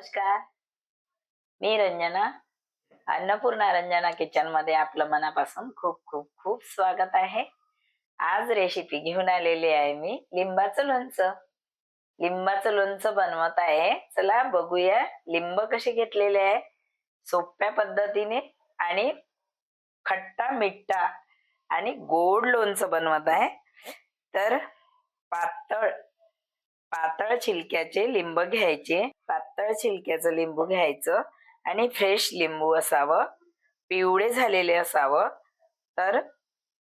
नमस्कार. मी रंजना अन्नपूर्णा रंजना किचनमध्ये आपलं मनापासून खूप खूप खूप स्वागत आहे. आज रेसिपी घेऊन आलेली आहे मी लिंबाचं लोणचं. लिंबाचं लोणचं बनवत आहे. चला बघूया लिंब कसे घेतलेले आहे. सोप्या पद्धतीने आणि खट्टा मिठ्ठा आणि गोड लोणचं बनवत आहे. तर पातळ पातळ छिलक्याचे लिंब घ्यायचे. पातळ छिलक्याचं लिंबू घ्यायचं आणि फ्रेश लिंबू असावं. पिवळे झालेले असावं. तर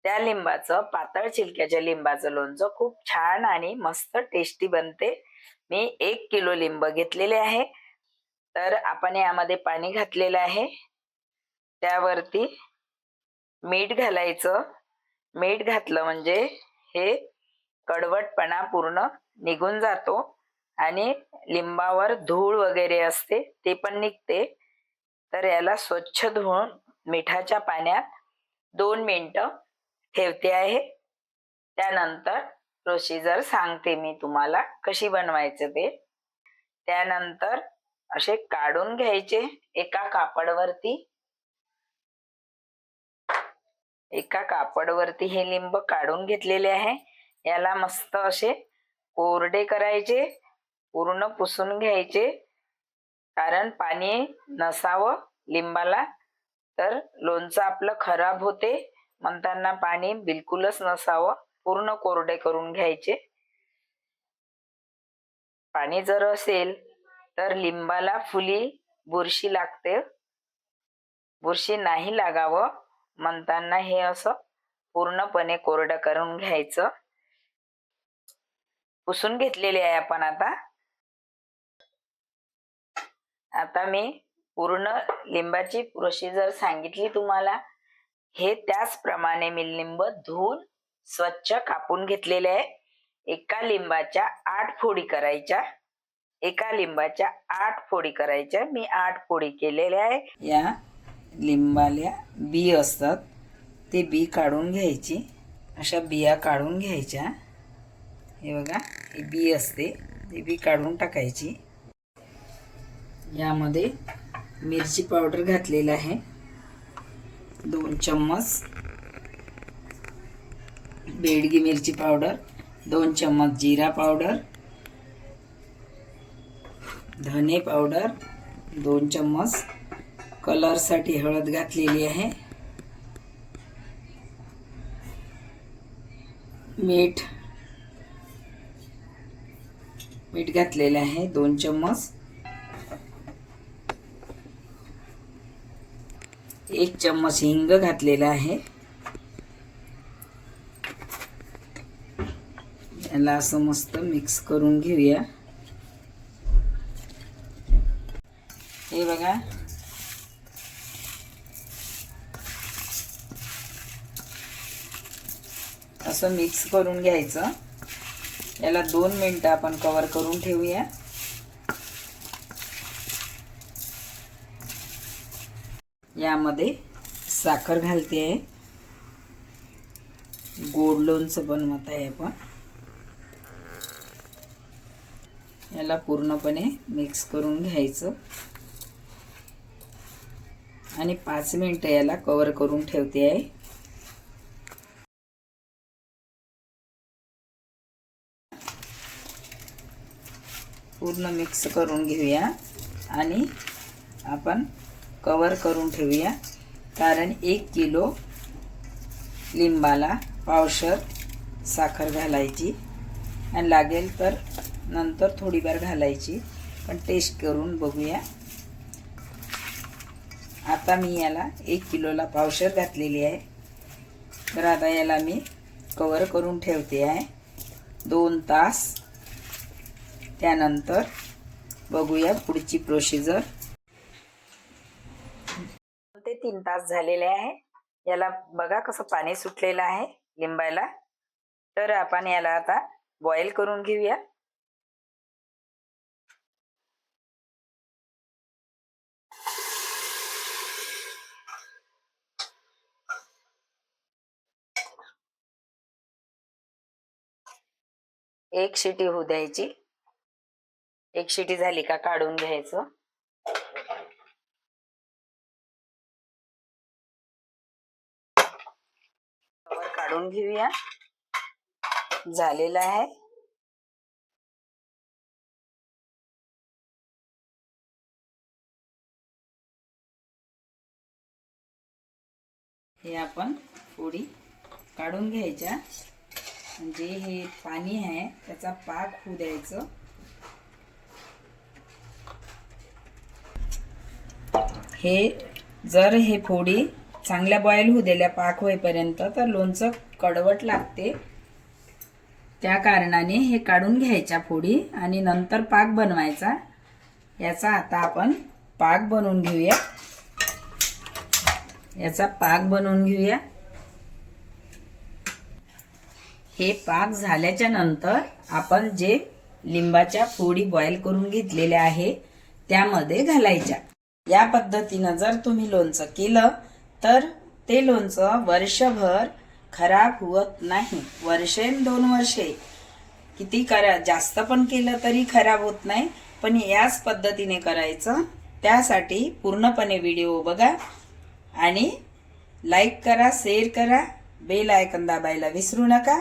त्या लिंबाचं पातळ छिलक्याच्या लिंबाचं लोणचं खूप छान आणि मस्त टेस्टी बनते. मी एक किलो लिंब घेतलेले आहे. तर आपण यामध्ये पाणी घातलेलं आहे. त्यावरती मीठ घालायचं. मीठ घातलं म्हणजे हे कडवटपणा पूर्ण निघून जातो आणि लिंबावर धूळ वगैरे असते ते पण निघते. तर याला स्वच्छ धुवून मिठाच्या पाण्यात दोन मिनटं ठेवते आहे. त्यानंतर प्रोसिजर सांगते मी तुम्हाला कशी बनवायचं ते. त्यानंतर असे काढून घ्यायचे एका कापडवरती. एका कापडवरती हे लिंब काढून घेतलेले आहे. याला मस्त असे कोरडे करायचे पूर्ण पुसून घ्यायचे. कारण पाणी नसावं लिंबाला तर लोणचं आपलं खराब होते. म्हणताना पाणी बिलकुलच नसावं पूर्ण कोरडे करून घ्यायचे. पाणी जर असेल तर लिंबाला फुली बुरशी लागते. बुरशी नाही लागावं. म्हणताना हे असं पूर्णपणे कोरडं करून घ्यायचं. पुसून घेतलेले आहे आपण आता. आता मी पूर्ण लिंबाची प्रोसिजर सांगितली तुम्हाला हे त्याचप्रमाणे मी लिंब धुवून स्वच्छ कापून घेतलेले आहे. एका लिंबाच्या आठ फोडी करायच्या. एका लिंबाच्या आठ फोडी करायच्या. मी आठ फोडी केलेल्या आहे. या लिंबाल्या बी असतात. ते बी काढून घ्यायची. अशा बिया काढून घ्यायच्या. हे बघा ही बी असते. ती बी काढून टाकायची. यामध्ये मिरची पावडर घातलेला आहे. दोन चम्मच बेडगी मिरची पावडर दोन चम्मच जिरा पावडर धने पावडर दोन चम्मच कलरसाठी हळद घातलेली आहे. मीठ मीठ घातलेलं आहे दोन चम्मच. एक चम्मच हिंग घातलेला आहे. याला असं मस्त मिक्स करून घेऊया. हे बघा. असं मिक्स करून घ्यायचं. याला दोन मिनटं आपण कवर करून ठेवूया. यामध्ये साखर घालते आहे. गोड लोणचं बनवत आहे आपण. याला पूर्णपणे मिक्स करून घ्यायचं. आणि पाच मिनटं याला कवर करून ठेवते आहे. पूर्ण मिक्स करून घेऊया आणि आपण कवर करून ठेवूया. कारण एक किलो लिंबाला पावशर साखर घालायची. आणि लागेल तर नंतर थोडीफार घालायची. पण टेस्ट करून बघूया. आता मी याला एक किलोला पावशर घातलेली आहे. तर आता याला मी कवर करून ठेवते आहे. दोन तास त्यानंतर बघूया पुढची प्रोसिजर ते तीन तास झालेले आहे. याला बघा कसं पाणी सुटलेलं आहे लिंबायला. तर आपण याला आता बॉईल करून घेऊया. एक शिटी होऊ द्यायची. एक शिटी झाली का काढून घ्यायचं. काढून घेऊया. झालेला आहे. हे आपण पोळी काढून घ्यायच्या. म्हणजे हे पाणी आहे त्याचा पाक होऊ द्यायचं. हे जर हे फोडी चांगल्या बॉईल होऊ दिल्या पाक होईपर्यंत तर लोणचं कडवट लागते. त्या कारणाने हे काढून घ्यायच्या फोडी आणि नंतर पाक बनवायचा. याचा आता आपण पाक बनवून घेऊया. याचा पाक बनवून घेऊया. हे पाक झाल्याच्यानंतर आपण जे लिंबाच्या फोडी बॉईल करून घेतलेल्या आहे त्यामध्ये घालायच्या. या पद्धतीनं जर तुम्ही लोणचं केलं तर ते लोणचं वर्षभर खराब होत नाही. वर्षे दोन वर्षे. किती करा जास्त पण केलं तरी खराब होत नाही. पण याच पद्धतीने करायचं. त्यासाठी पूर्णपणे व्हिडिओ बघा आणि लाईक करा शेअर करा. बेल आयकन दाबायला विसरू नका.